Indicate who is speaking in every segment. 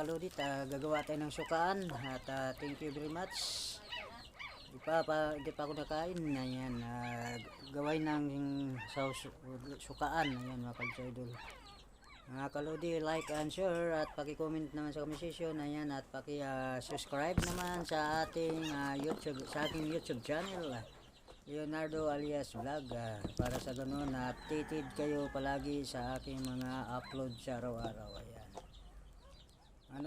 Speaker 1: kaludit, ah, gagawa tayo ng sukaan at ah, thank you very much. Di pa, pa, di pa ako nakain. Ayan, ah, gawin ng sa sukaan. Ayan mga kaludit. Mga kaludi, like and share at paki-comment naman sa comment section. Ayan, at paki-subscribe naman sa ating ah, YouTube, sa ating YouTube channel. Leonardo alias Vlog ah, para sa ganun na updated kayo palagi sa aking mga upload sa araw-araw. Ayan.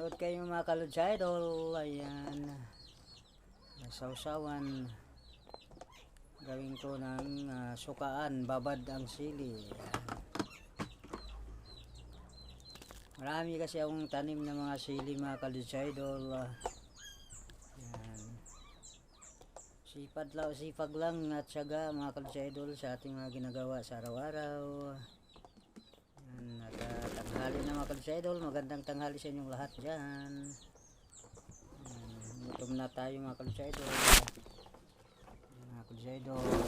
Speaker 1: Manood kayo mga kalud sa idol. Ayan. Sausawan. Gawin ko ng ah, sukaan, babad ang sili. Ayan. Marami kasi akong tanim ng mga sili mga kalud sa idol. Ayan. Sipad lang, sipag lang at syaga mga kalud sa idol sa ating mga ginagawa sa araw-araw. At ah, na mga kalud sa idol. Magandang tanghali sa inyong lahat dyan. Gutom na tayo mga kalud sa idol. Mga kalud sa idol.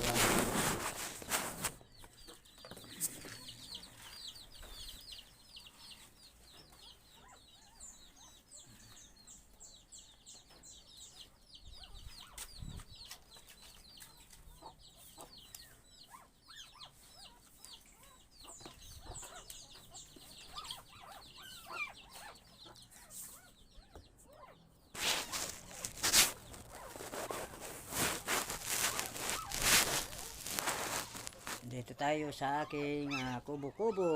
Speaker 1: Dito tayo sa aking ah, kubo-kubo.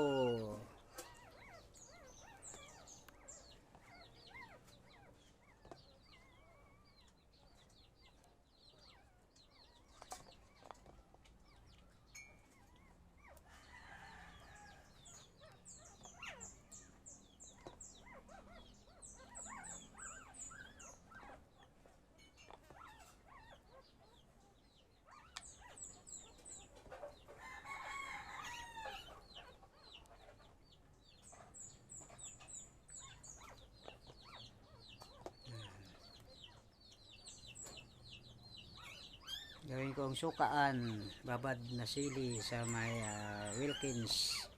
Speaker 1: Gawin kong sukaan, babad na sili sa may ah, Wilkins.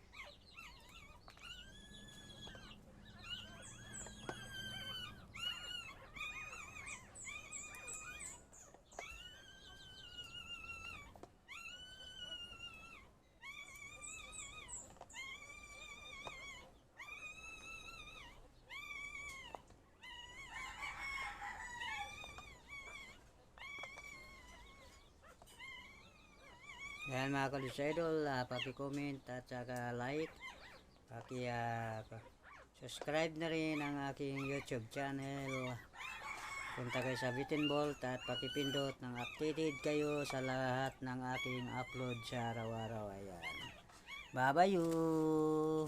Speaker 1: Yan mga kalis idol, uh, paki-comment at saka like. Paki ah, pa- subscribe na rin ang aking YouTube channel. Punta kayo sa Bitin Bolt at pakipindot ng updated kayo sa lahat ng aking upload sa araw-araw. Ayan. Bye-bye!